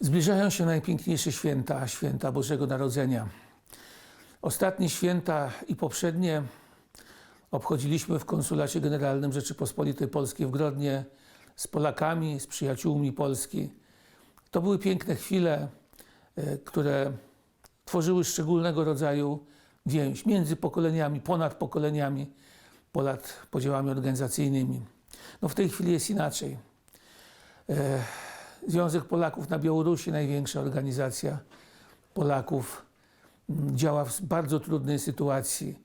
Zbliżają się najpiękniejsze święta, święta Bożego Narodzenia. Ostatnie święta i poprzednie obchodziliśmy w Konsulacie Generalnym Rzeczypospolitej Polskiej w Grodnie z Polakami, z przyjaciółmi Polski. To były piękne chwile, e, które tworzyły szczególnego rodzaju więź między pokoleniami, ponad pokoleniami, ponad podziałami organizacyjnymi. No w tej chwili jest inaczej. Związek Polaków na Białorusi, największa organizacja Polaków, m, działa w bardzo trudnej sytuacji.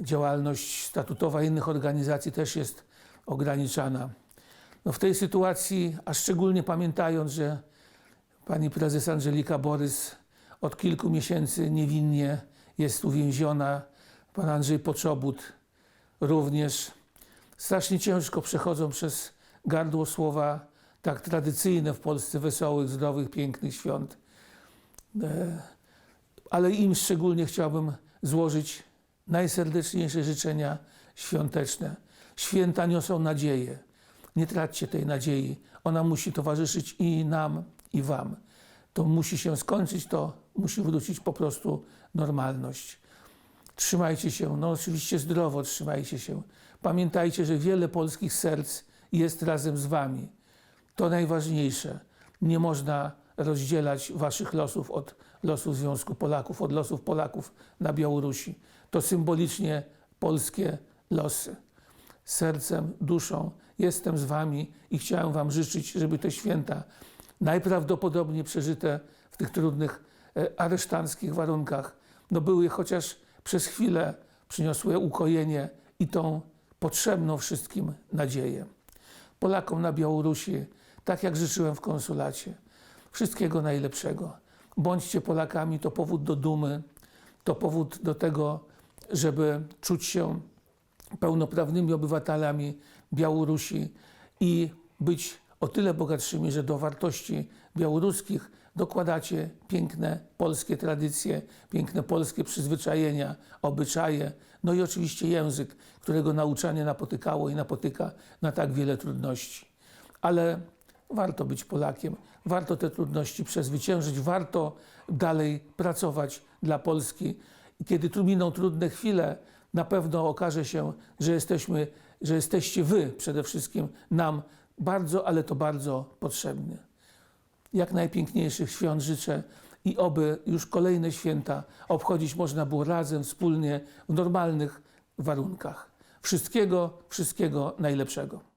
Działalność statutowa innych organizacji też jest ograniczana. No w tej sytuacji, a szczególnie pamiętając, że pani prezes Angelika Borys od kilku miesięcy niewinnie jest uwięziona, pan Andrzej Poczobut również, strasznie ciężko przechodzą przez gardło słowa tak tradycyjne w Polsce wesołych, zdrowych, pięknych świąt. E, Ale im szczególnie chciałbym złożyć najserdeczniejsze życzenia świąteczne. Święta niosą nadzieję. Nie traćcie tej nadziei. Ona musi towarzyszyć i nam, i wam. To musi się skończyć, to musi wrócić po prostu normalność. Trzymajcie się, no oczywiście zdrowo trzymajcie się. Pamiętajcie, że wiele polskich serc jest razem z wami. To najważniejsze. Nie można rozdzielać waszych losów od losów Związku Polaków, od losów Polaków na Białorusi. To symbolicznie polskie losy. Sercem, duszą jestem z wami i chciałem wam życzyć, żeby te święta najprawdopodobniej przeżyte w tych trudnych e, aresztanckich warunkach, no były chociaż przez chwilę przyniosły ukojenie i tą potrzebną wszystkim nadzieję. Polakom na Białorusi, tak jak życzyłem w konsulacie. Wszystkiego najlepszego. Bądźcie Polakami, to powód do dumy, to powód do tego, żeby czuć się pełnoprawnymi obywatelami Białorusi i być o tyle bogatszymi, że do wartości białoruskich dokładacie piękne polskie tradycje, piękne polskie przyzwyczajenia, obyczaje, no i oczywiście język, którego nauczanie napotykało i napotyka na tak wiele trudności. Ale warto być Polakiem, warto te trudności przezwyciężyć, warto dalej pracować dla Polski. I kiedy tu miną trudne chwile, na pewno okaże się, że jesteśmy, że jesteście wy przede wszystkim nam bardzo, ale to bardzo potrzebny. Jak najpiękniejszych świąt życzę i oby już kolejne święta obchodzić można było razem, wspólnie, w normalnych warunkach. Wszystkiego, wszystkiego najlepszego.